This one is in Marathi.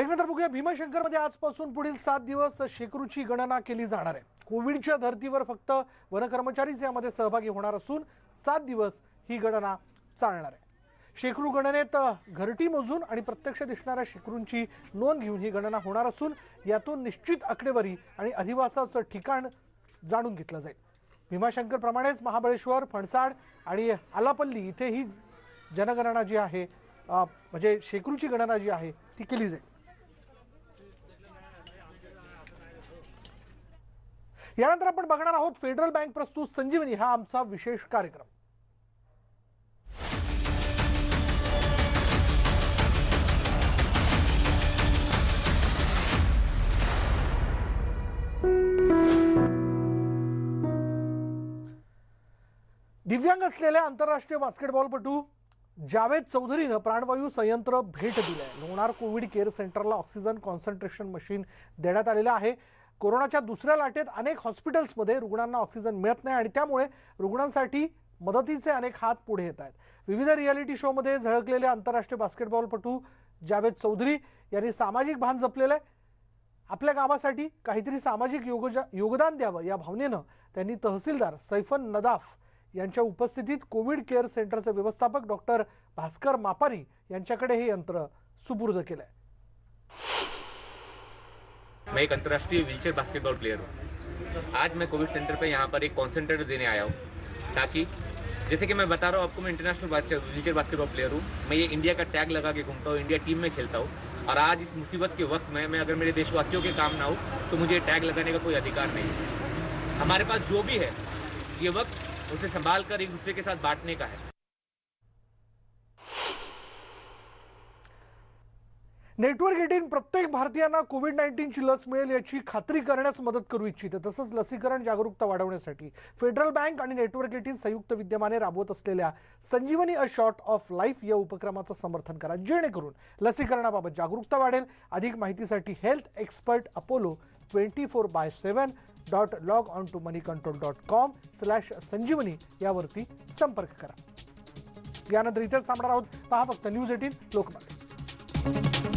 ब्रेकनंतर बघूया. भीमाशंकरमध्ये आजपासून पुढील सात दिवस शेकरूची गणना केली जाणार आहे. कोविडच्या धर्तीवर फक्त वनकर्मचारीच यामध्ये सहभागी होणार असून सात दिवस ही गणना चालणार आहे. शेकरू गणनेत घरटी मोजून आणि प्रत्यक्ष दिसणाऱ्या शेकरूंची नोंद घेऊन ही गणना होणार असून यातून निश्चित आकडेवारी आणि अधिवासाचं ठिकाण जाणून घेतलं जाईल. भीमाशंकर प्रमाणेच महाबळेश्वर फणसाड आणि आलापल्ली इथे ही जनगणना जी आहे म्हणजे शेकरूची गणना जी आहे ती केली जाईल. यानंतर आपण बघणार आहोत फेडरल बँक प्रस्तुत संजीवनी हा आमचा विशेष कार्यक्रम. दिव्यांग असलेल्या आंतरराष्ट्रीय बास्केटबॉलपटू जावेद चौधरीनं प्राणवायू संयंत्र भेट दिलंय. लोणार कोविड केअर सेंटरला ऑक्सिजन कॉन्सन्ट्रेशन मशीन देण्यात आलेलं आहे. कोरोनाच्या दुसऱ्या लाटेत अनेक हॉस्पिटल्समध्ये रुग्णांना ऑक्सिजन मिळत नाही आणि त्यामुळे रुग्णांसाठी मदतीचे अनेक हात पुढे येत आहेत. विविध रियालिटी शोमध्ये झळकलेले आंतरराष्ट्रीय बास्केटबॉलपटू जावेद चौधरी यांनी सामाजिक भान जपलेलं आहे. आपल्या गावासाठी काहीतरी सामाजिक योगजा योगदान द्यावं या भावनेनं त्यांनी तहसीलदार सैफन नदाफ यांच्या उपस्थितीत कोविड केअर सेंटरचे व्यवस्थापक डॉक्टर भास्कर मापारी यांच्याकडे हे यंत्र सुपूर्द केलं आहे मैं एक अंतर्राष्ट्रीय व्हीलचेयर बास्केटबॉल प्लेयर हूँ। आज मैं कोविड सेंटर पे यहाँ पर एक कॉन्सेंट्रेटर देने आया हूँ, ताकि जैसे कि मैं बता रहा हूँ, आपको मैं इंटरनेशनल व्हीलचेयर बास्केटबॉल प्लेयर हूँ। मैं ये इंडिया का टैग लगा के घूमता हूँ इंडिया टीम में खेलता हूँ। और आज इस मुसीबत के वक्त में, मैं अगर मेरे देशवासियों के काम ना हो तो मुझे टैग लगाने का कोई अधिकार नहीं है। हमारे पास जो भी है, ये वक्त उसे संभाल कर एक दूसरे के साथ बांटने का है। नेटवर्क एटीन प्रत्येक भारतीयांना कोविड नाईन्टीनची लस मिळेल याची खात्री करण्यास मदत करू इच्छिते. तसंच लसीकरण जागरूकता वाढवण्यासाठी फेडरल बँक आणि नेटवर्क एटीन संयुक्त विद्यमाने राबवत असलेल्या Sanjeevani a shot of life या उपक्रमाचं समर्थन करा. जेणेकरून लसीकरणाबाबत जागरूकता वाढेल. अधिक माहितीसाठी health expert Apollo twenty four by seven dot log on to moneycontrol dot com slash Sanjeevani यावरती संपर्क करा. यानंतर इथेच थांबणार आहोत. पहा फक्त न्यूज एटीन लोकमत